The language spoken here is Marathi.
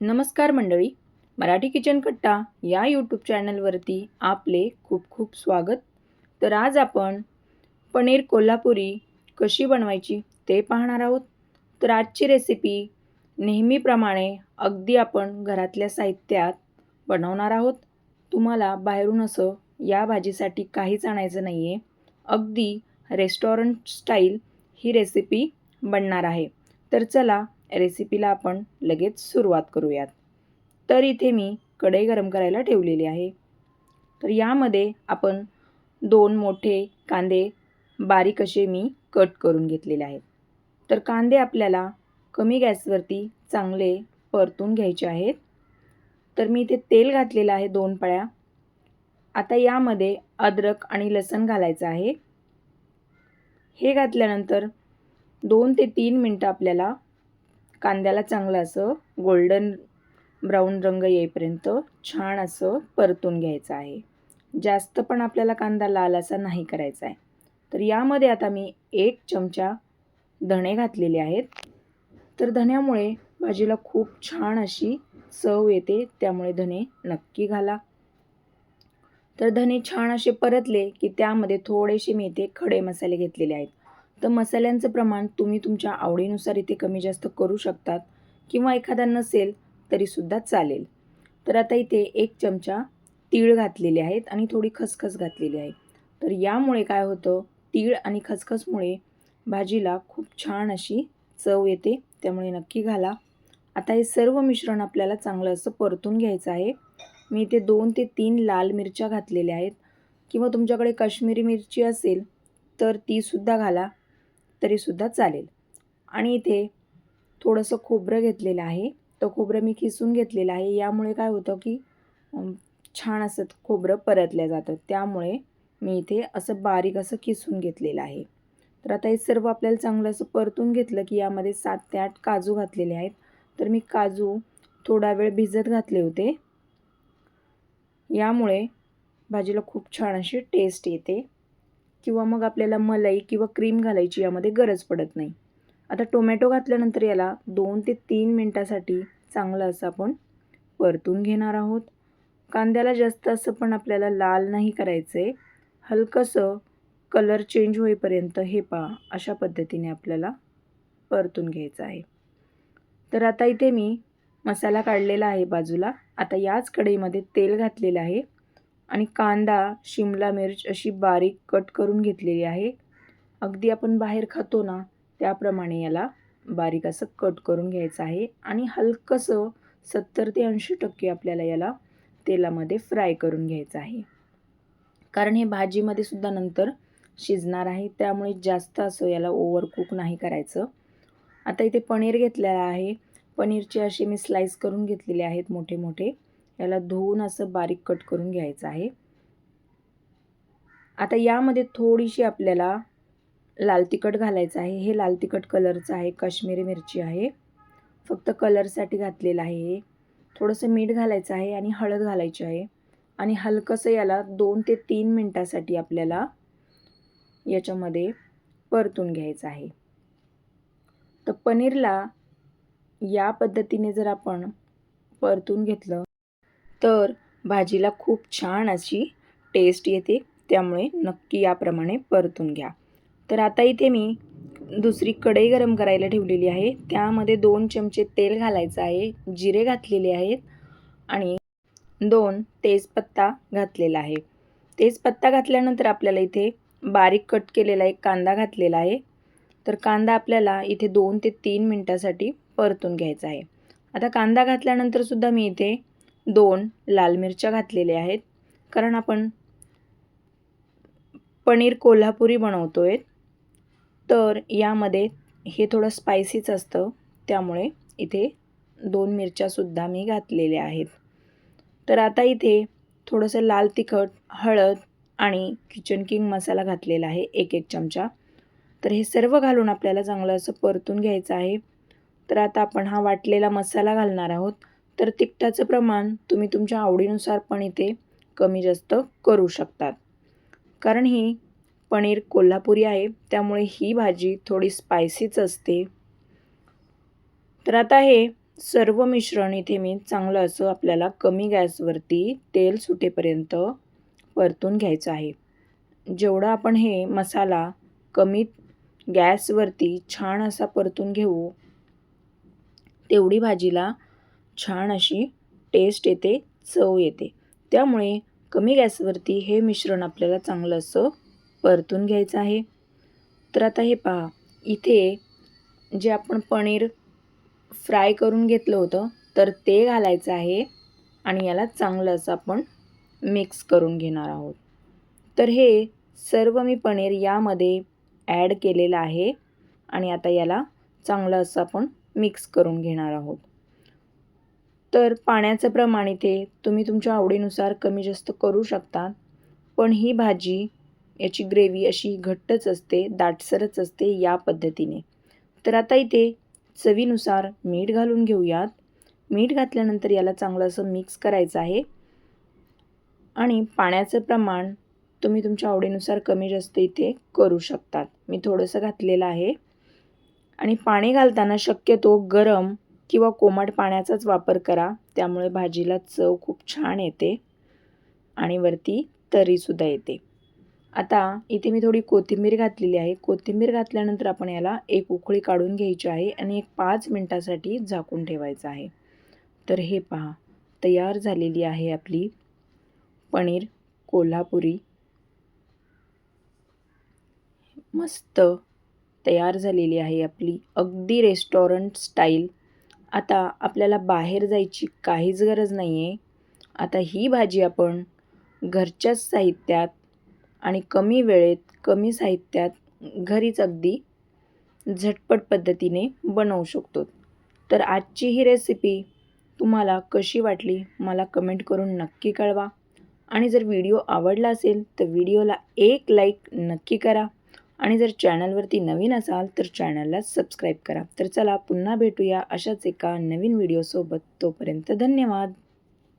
नमस्कार मंडळी. मराठी किचन कट्टा या यूट्यूब चॅनलवरती आपले खूप खूप स्वागत. तर आज आपण पनीर कोल्हापुरी कशी बनवायची ते पाहणार आहोत. तर आजची रेसिपी नेहमीप्रमाणे अगदी आपण घरातल्या साहित्यात बनवणार आहोत. तुम्हाला बाहेरून असं या भाजीसाठी काहीच आणायचं नाही आहे अगदी रेस्टॉरंट स्टाईल ही रेसिपी बनणार आहे. तर चला रेसिपीला आपण लगेच सुरुवात करूयात. तर इथे मी कढई गरम करायला ठेवलेली आहे. तर यामध्ये आपण दोन मोठे कांदे बारीक असे मी कट करून घेतलेले आहेत. तर कांदे आपल्याला कमी गॅसवरती चांगले परतून घ्यायचे आहेत. तर मी इथे तेल घातलेलं आहे दोन पळ्या. आता यामध्ये अद्रक आणि लसण घालायचं आहे. हे घातल्यानंतर दोन ते तीन मिनटं आपल्याला कांद्याला चांगलं असं गोल्डन ब्राऊन रंग येईपर्यंत छान असं परतून घ्यायचं आहे. जास्त पण आपल्याला कांदा लाल असा नाही करायचा आहे. तर यामध्ये आता मी एक चमचा धणे घातलेले आहेत. तर धण्यामुळे भाजीला खूप छान अशी चव येते त्यामुळे धणे नक्की घाला. तर धणे छान असे परतले की त्यामध्ये थोडेसे मी इथे खडे मसाले घेतलेले आहेत. तर मसाल्यांचं प्रमाण तुम्ही तुमच्या आवडीनुसार इथे कमी जास्त करू शकतात किंवा एखादा नसेल तरीसुद्धा चालेल. तर आता इथे एक चमचा तीळ घातलेले आहेत आणि थोडी खसखस घातलेली आहे. तर यामुळे काय होतं तीळ आणि खसखसमुळे भाजीला खूप छान अशी चव येते त्यामुळे नक्की घाला. आता हे सर्व मिश्रण आपल्याला चांगलं असं परतून घ्यायचं आहे. मी इथे दोन ते तीन लाल मिरच्या घातलेल्या आहेत. किंवा तुमच्याकडे काश्मीरी मिरची असेल तर तीसुद्धा घाला. तरीसुद्धा चालेल. आणि इथे थोडंसं खोबरं घेतलेलं आहे. तो खोबरं मी खिसून घेतलेलं आहे. यामुळे काय होतं की छान असं खोबरं परतलं जातं. त्यामुळे मी इथे असं बारीक असं किसून घेतलेलं आहे. तर आता हे सर्व आपल्याला चांगलं असं परतून घेतलं की यामध्ये सात ते आठ काजू घातलेले आहेत. तर मी काजू थोडा वेळ भिजत घातले होते. यामुळे भाजीला खूप छान अशी टेस्ट येते. किंवा मग आपल्याला मलाई किंवा क्रीम घालायची यामध्ये गरज पडत नाही. आता टोमॅटो घातल्यानंतर याला दोन ते तीन मिनटासाठी चांगलं असं आपण परतून घेणार आहोत. कांद्याला जास्त असं पण आपल्याला लाल नाही करायचं आहे हलकंसं कलर चेंज होईपर्यंत हे पहा अशा पद्धतीने आपल्याला परतून घ्यायचं आहे. तर आता इथे मी मसाला काढलेला आहे बाजूला. आता याच कढईमध्ये तेल घातलेलं आहे. आणि कांदा शिमला मिर्च अशी बारीक कट करून घेतलेली आहे. अगदी आपण बाहेर खातो ना त्याप्रमाणे याला बारीक असं कट करून घ्यायचं आहे आणि हलकंसं सत्तर ते ऐंशी टक्के आपल्याला याला तेलामध्ये फ्राय करून घ्यायचं आहे. कारण हे भाजीमध्ये सुद्धा नंतर शिजणार आहे त्यामुळे जास्त असं याला ओव्हर कुक नाही करायचं. आता इथे पनीर घेतलेलं आहे. पनीरचे असे मी स्लाईस करून घेतलेले आहेत मोठे मोठे याला धुवून असं बारीक कट करून घ्यायचं आहे. आता यामध्ये थोडीशी आपल्याला लाल तिखट घालायचं आहे. हे लाल तिखट कलरचं आहे. काश्मीरी मिरची आहे. फक्त कलरसाठी घातलेलं आहे हे. थोडंसं मीठ घालायचं आहे आणि हळद घालायची आहे. आणि हलकंसं याला दोन ते तीन मिनटासाठी आपल्याला याच्यामध्ये परतून घ्यायचं आहे. तर पनीरला या पद्धतीने जर आपण परतून घेतलं तर भाजीला खूप छान अशी टेस्ट येते त्यामुळे नक्की याप्रमाणे परतून घ्या. तर आता इथे मी दुसरी कढई गरम करायला ठेवलेली आहे. त्यामध्ये दोन चमचे तेल घालायचं आहे जिरे घातलेले आहेत आणि दोन तेजपत्ता घातलेला आहे. तेजपत्ता घातल्यानंतर आपल्याला इथे बारीक कट केलेला एक कांदा घातलेला आहे. तर कांदा आपल्याला इथे दोन ते तीन मिनटासाठी परतून घ्यायचा आहे. आता कांदा घातल्यानंतर सुद्धा मी इथे दोन लाल मिरच्या घातलेल्या आहेत. कारण आपण पनीर कोल्हापुरी बनवतो आहे तर यामध्ये हे थोडं स्पायसीच असतं. त्यामुळे इथे दोन मिरच्यासुद्धा मी घातलेल्या आहेत. तर आता इथे थोडंसं लाल तिखट हळद आणि किचन किंग मसाला घातलेला आहे एक एक चमचा. तर हे सर्व घालून आपल्याला चांगलं असं परतून घ्यायचं आहे. तर आता आपण हा वाटलेला मसाला घालणार आहोत. तर तिखटाचं प्रमाण तुम्ही तुमच्या आवडीनुसार पण इथे कमी जास्त करू शकतात. कारण ही पनीर कोल्हापुरी आहे त्यामुळे ही भाजी थोडी स्पायसीच असते. तर आता हे सर्व मिश्रण इथे मी चांगलं असं आपल्याला कमी गॅसवरती तेल सुटेपर्यंत परतून घ्यायचं आहे. जेवढं आपण हे मसाला कमी गॅसवरती छान असा परतून घेऊ तेवढी भाजीला छान अशी टेस्ट येते चव येते. त्यामुळे कमी गॅसवरती हे मिश्रण आपल्याला चांगलं असं परतून घ्यायचं आहे. तर आता हे पहा इथे जे आपण पनीर फ्राय करून घेतलं होतं तर ते घालायचं आहे आणि याला चांगलं असं आपण मिक्स करून घेणार आहोत. तर हे सर्व मी पनीर यामध्ये ॲड केलेलं आहे आणि आता याला चांगलं असं आपण मिक्स करून घेणार आहोत. तर पाण्याचं प्रमाण इथे तुम्ही तुमच्या आवडीनुसार कमी जास्त करू शकता. पण ही भाजी याची ग्रेव्ही अशी घट्टच असते दाटसरच असते या पद्धतीने. तर आता इथे चवीनुसार मीठ घालून घेऊयात. मीठ घातल्यानंतर याला चांगलं असं मिक्स करायचं आहे. आणि पाण्याचं प्रमाण तुम्ही तुमच्या आवडीनुसार कमी जास्त इथे करू शकतात. मी थोडंसं घातलेलं आहे. आणि पाणी घालताना शक्यतो गरम किंवा कोमट पाण्याचाच वापर करा. त्यामुळे भाजीला चव खूप छान येते आणि वरती तरीसुद्धा येते. आता इथे मी थोडी कोथिंबीर घातलेली आहे. कोथिंबीर घातल्यानंतर आपण याला एक उकळी काढून घ्यायची आहे आणि एक पाच मिनटासाठी झाकून ठेवायचं आहे. तर हे पहा तयार झालेली आहे आपली पनीर कोल्हापुरी. मस्त तयार झालेली आहे आपली अगदी रेस्टॉरंट स्टाईल आता आपल्याला बाहेर जायची काहीच गरज नाही आहे आता ही भाजी आपण घरच्याच साहित्यात आणि कमी वेळेत कमी साहित्यात घरीच अगदी झटपट पद्धतीने बनवू शकतो. तर आजची ही रेसिपी तुम्हाला कशी वाटली मला कमेंट करून नक्की कळवा. आणि जर व्हिडिओ आवडला असेल तर व्हिडिओला एक लाईक नक्की करा. आणि जर चॅनलवरती नवीन असाल तर चॅनलला सबस्क्राईब करा. तर चला पुन्हा भेटूया अशाच एका नवीन व्हिडिओसोबत तोपर्यंत धन्यवाद.